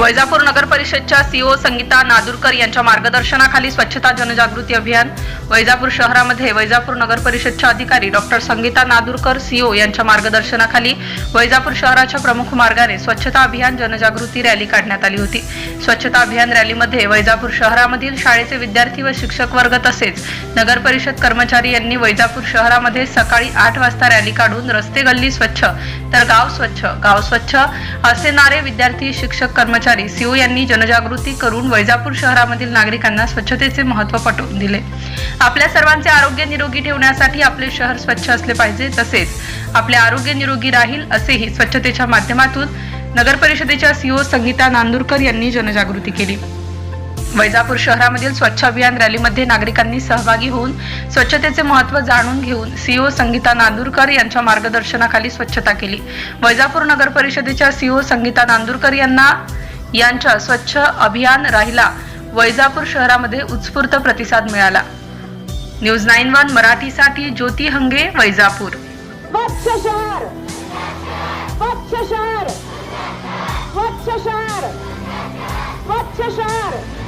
वैजापूर नगर परिषदच्या सीओ संगीता नादुरकर यांच्या मार्गदर्शनाखाली स्वच्छता जनजागृती अभियान वैजापूर शहरामध्ये वैजापूर नगर परिषदच्या अधिकारी डॉक्टर संगीता नादुरकर सीओ यांच्या मार्गदर्शनाखाली वैजापूर शहराच्या प्रमुख मार्गाने स्वच्छता अभियान जनजागृती रॅली काढण्यात आली होती. स्वच्छता अभियान रॅलीमध्ये वैजापूर शहरामधील शाळेचे विद्यार्थी व शिक्षक वर्ग तसेच नगर परिषद कर्मचारी यांनी वैजापूर शहरामध्ये सकाळी आठ वाजता रॅली काढून रस्ते गल्ली स्वच्छ तर गाव स्वच्छ गाव स्वच्छ असे नारे विद्यार्थी शिक्षक कर्मचारी सीओ यांनी जनजागृती करून वैजापूर शहरामधील नागरिकांना स्वच्छतेचे महत्त्व पटवून दिले. आपल्या सर्वांचे आरोग्य निरोगी ठेवण्यासाठी आपले शहर स्वच्छ असले पाहिजे तसेच आपले आरोग्य निरोगी राहील असेही स्वच्छतेच्या माध्यमातून नगर परिषदेच्या सीओ संगीता नांदूरकर यांनी जनजागृती केली. वैजापूर शहरामधील स्वच्छ अभियान रॅलीमध्ये नागरिकांनी सहभागी होऊन स्वच्छतेचे महत्त्व जाणून घेऊन सीओ संगीता नांदूरकर यांच्या मार्गदर्शनाखाली स्वच्छता केली. वैजापूर नगर परिषदेच्या सीओ संगीता नांदूरकर यांना यांच्या स्वच्छ अभियान राहिला. वैजापूर शहरामध्ये उत्स्फूर्त प्रतिसाद मिळाला. न्यूज नाईन वन मराठीसाठी ज्योती हंगे वैजापूर. शहर.